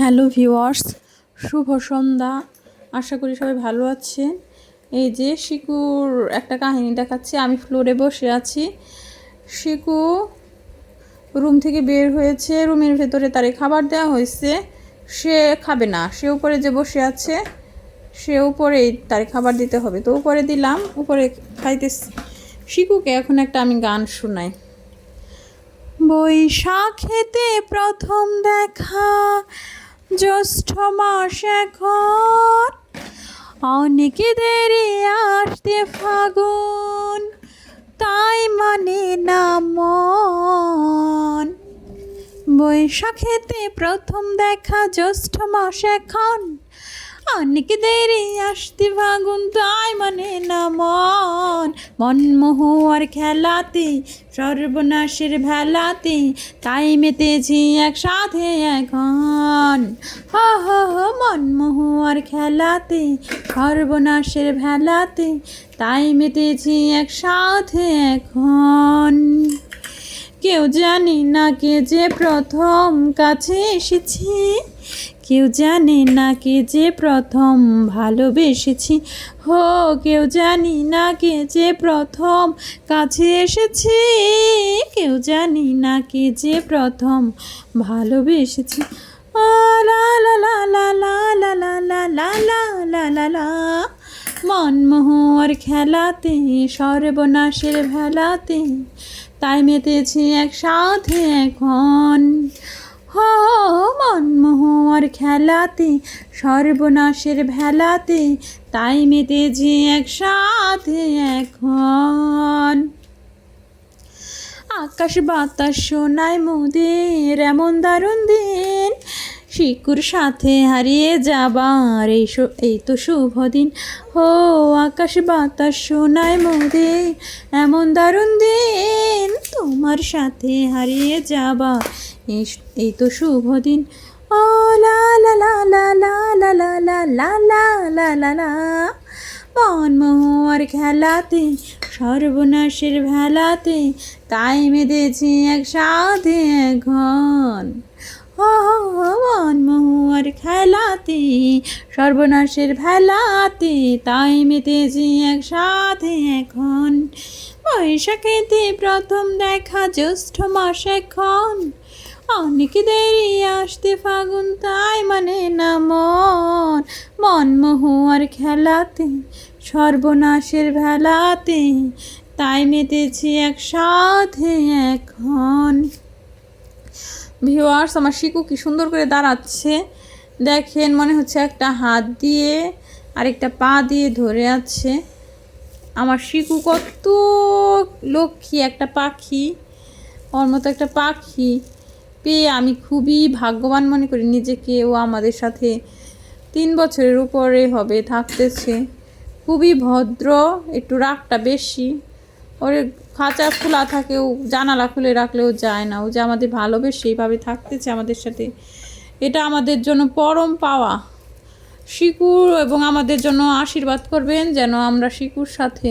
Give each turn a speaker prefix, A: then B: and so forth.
A: Hello viewers, শুভ সন্ধ্যা। আশা করি সবাই ভালো আছেন। এই যে শিকুর একটা কাহিনী দেখাচ্ছি, আমি ফ্লোরে বসে আছি। শিকু রুম থেকে বের হয়েছে, রুমের ভেতরে তারে খাবার দেওয়া হয়েছে। সে খাবে না, সে উপরে যে বসে আছে, সে উপরেই তার খাবার দিতে হবে। তো উপরে দিলাম, উপরে খাইতেছি। শিকুকে এখন একটা আমি গান শোনাই। বৈশাখেতে প্রথম দেখা জ্যৈষ্ঠ মাস এখন অনেকে দেরি আসতে ফাগুন, তাই মানে না মন। বৈশাখেতে প্রথম দেখা জ্যৈষ্ঠ মাস এখন অনেক দেরি আসতে ফাগুন তাই মানে না মন। মন মহুয়ার খেলাতে, সর্বনাশের ভেলাতে, তাই মেতেছি একসাথে এখন। হ, হা হা, মন খেলাতে, সর্বনাশের ভেলাতে, তাই মেতেছি একসাথে এখন। কেউ জানি না কে যে প্রথম কাছে এসেছি কেউ জানে না কে যে প্রথম ভালোবেসেছি হো কেউ জানি না কে যে প্রথম কাছে এসেছি কেউ জানি না কে যে প্রথম ভালোবেসেছি লা লা লা লা লা লা লা লা লা লা লা লা মনমোহর খেলাতে সর্বনাশের ভেলাতে তাই মেতেছি একসাথে এখন খেলাতে সর্বনাশের ভেলাতে, তাই মেতেছি একসাথে এখন। আকাশ বাতাস শোনায় মোদের এমন দারুণ দিন। শিকুর সাথে হারিয়ে যাবার এই এই তো শুভ দিন। হো, আকাশ বাতাস শোনায় মোদের এমন দারুণ দিন। তোমার সাথে হারিয়ে যাবা এই এই তো শুভ দিন। ও লা খেলাতে সর্বনাশের ভেলাতে তাই মেতেছি একসাথে এখন মনমোহর খেলাতে সর্বনাশের ভেলাতে তাই মেতেছি একসাথে এখন বৈশাখেতে প্রথম দেখা জ্যৈষ্ঠ মাস এখন অনেক দেরি আসতে ফাগুন, তাই মানে না মন। মন মহুয়ার খেলাতে, সর্বনাশের ভেলাতে, তাই মেতেছি একসাথে এখন। ভিউয়ার্স আমার শিকু কি সুন্দর করে দাঁড়াচ্ছে। দেখেন, মনে হচ্ছে একটা হাত দিয়ে, আরেকটা পা দিয়ে ধরে আছে। আমার শিকু কত লক্ষ্মী, একটা পাখি। ওর মতো একটা পাখি। পেয়ে আমি খুবই ভাগ্যবান মনে করি নিজেকে ও আমাদের সাথে তিন বছরের উপরে হবে, থাকতেছে। খুবই ভদ্র, একটু রাগটা বেশি। ওর খাঁচা খোলা থাকে ও জানালা খুলে রাখলেও যায় না। ও যে আমাদের ভালোবেসে এইভাবে থাকতেছে আমাদের সাথে, এটা আমাদের জন্য পরম পাওয়া। শিকুর এবং আমাদের জন্য আশীর্বাদ করবেন যেন আমরা শিকুর সাথে